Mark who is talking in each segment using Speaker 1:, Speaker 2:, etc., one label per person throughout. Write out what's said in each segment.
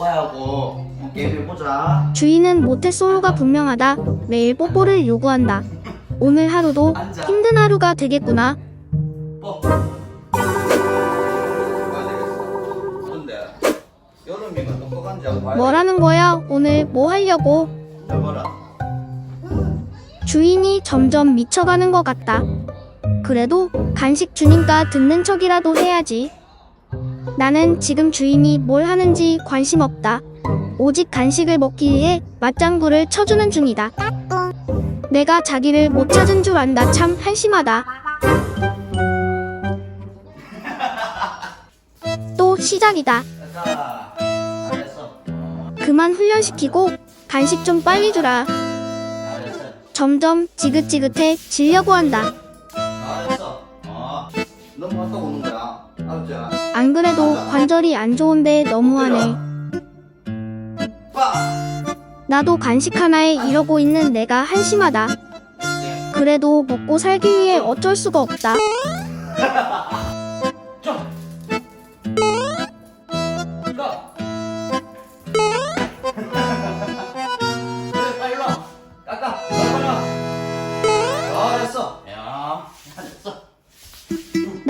Speaker 1: 뽀뽀하고 게임 해보자.
Speaker 2: 주인은 모태솔로가 분명하다. 매일 뽀뽀를 요구한다. 오늘 하루도. 힘든 하루가 되겠구나.
Speaker 1: 뽀. 뭐야 되겠어. 근데 여름이가 똑똑한지 한번 봐야
Speaker 2: 뭐라는 거야? 오늘 뭐 하려고?
Speaker 1: 해봐라.
Speaker 2: 주인이 점점 미쳐가는 것 같다. 그래도 간식 주니까 듣는 척이라도 해야지. 나는 지금 주인이 뭘 하는지 관심 없다. 오직 간식을 먹기 위해 맞장구를 쳐주는 중이다. 내가 자기를 못 찾은 줄 안다. 참 한심하다. 또 시작이다. 그만 훈련시키고 간식 좀 빨리 주라. 점점 지긋지긋해 지려고 한다.
Speaker 1: 잘했어. 어, 너무 아까 오는. 알았지?
Speaker 2: 안 그래도 관절이 안 좋은데 너무하네.
Speaker 1: 빠.
Speaker 2: 나도 간식 하나에 이러고 있는 내가 한심하다. 그래도 먹고 살기 위해 어쩔 수가 없다.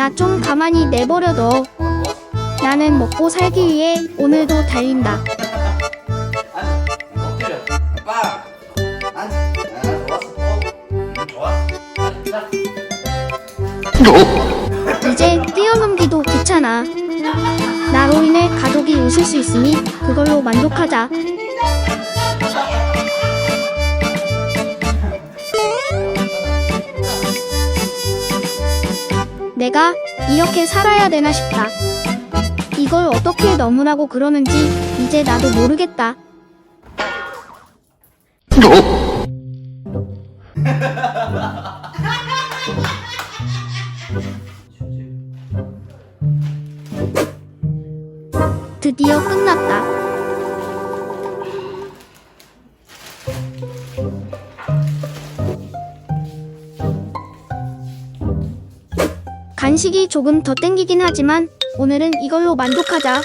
Speaker 2: 나 좀 가만히 내버려둬.
Speaker 1: 어,
Speaker 2: 나는 먹고 살기 위해 오늘도 달린다. 이제 뛰어넘기도 귀찮아. 나로 인해 가족이 웃을 수 있으니 그걸로 만족하자. 내가 이렇게 살아야 되나 싶다. 이걸 어떻게 넘으라고 그러는지 이제 나도 모르겠다. 드디어 끝났다. 간식이 조금 더 땡기긴 하지만 오늘은 이걸로 만족하자.